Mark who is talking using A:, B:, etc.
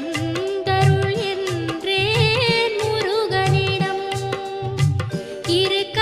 A: தந்தருள் என்றே முருகனிடம் இருக்க